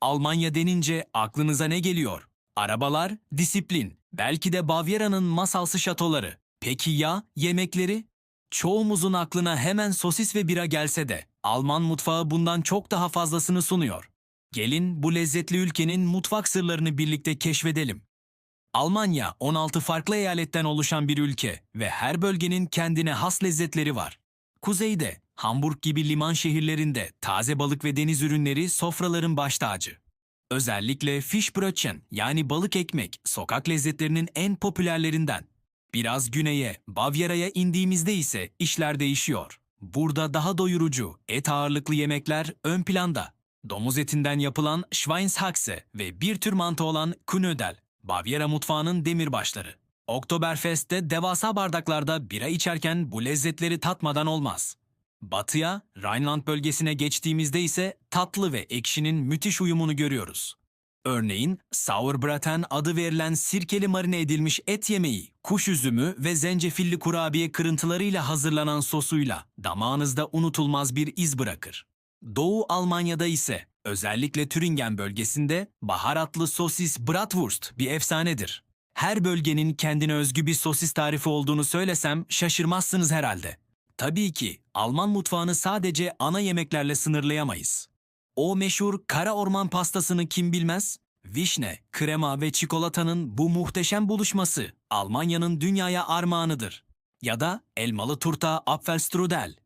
Almanya denince aklınıza ne geliyor? Arabalar, disiplin, belki de Bavyera'nın masalsı şatoları. Peki ya yemekleri? Çoğumuzun aklına hemen sosis ve bira gelse de Alman mutfağı bundan çok daha fazlasını sunuyor. Gelin bu lezzetli ülkenin mutfak sırlarını birlikte keşfedelim. Almanya 16 farklı eyaletten oluşan bir ülke ve her bölgenin kendine has lezzetleri var. Kuzeyde, Hamburg gibi liman şehirlerinde taze balık ve deniz ürünleri sofraların baş tacı. Özellikle Fischbrötchen yani balık ekmek sokak lezzetlerinin en popülerlerinden. Biraz güneye, Bavyera'ya indiğimizde ise işler değişiyor. Burada daha doyurucu, et ağırlıklı yemekler ön planda. Domuz etinden yapılan Schweinshaxe ve bir tür mantı olan Knödel, Bavyera mutfağının demirbaşları. Oktoberfest'te devasa bardaklarda bira içerken bu lezzetleri tatmadan olmaz. Batıya, Rhineland bölgesine geçtiğimizde ise tatlı ve ekşinin müthiş uyumunu görüyoruz. Örneğin Sauerbraten adı verilen sirkeli marine edilmiş et yemeği, kuş üzümü ve zencefilli kurabiye kırıntılarıyla hazırlanan sosuyla damağınızda unutulmaz bir iz bırakır. Doğu Almanya'da ise özellikle Türingen bölgesinde baharatlı sosis bratwurst bir efsanedir. Her bölgenin kendine özgü bir sosis tarifi olduğunu söylesem şaşırmazsınız herhalde. Tabii ki Alman mutfağını sadece ana yemeklerle sınırlayamayız. O meşhur kara orman pastasını kim bilmez? Vişne, krema ve çikolatanın bu muhteşem buluşması Almanya'nın dünyaya armağanıdır. Ya da elmalı turta Apfelstrudel.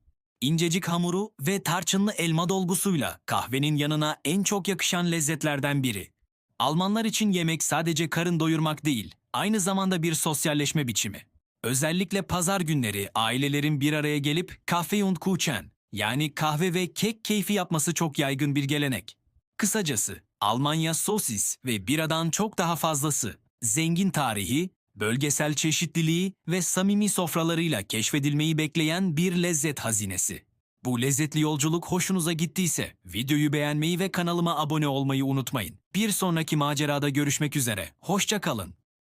İncecik hamuru ve tarçınlı elma dolgusuyla kahvenin yanına en çok yakışan lezzetlerden biri. Almanlar için yemek sadece karın doyurmak değil, aynı zamanda bir sosyalleşme biçimi. Özellikle pazar günleri ailelerin bir araya gelip Kaffee und Kuchen yani kahve ve kek keyfi yapması çok yaygın bir gelenek. Kısacası Almanya sosis ve biradan çok daha fazlası. Zengin tarihi, bölgesel çeşitliliği ve samimi sofralarıyla keşfedilmeyi bekleyen bir lezzet hazinesi. Bu lezzetli yolculuk hoşunuza gittiyse videoyu beğenmeyi ve kanalıma abone olmayı unutmayın. Bir sonraki macerada görüşmek üzere. Hoşça kalın.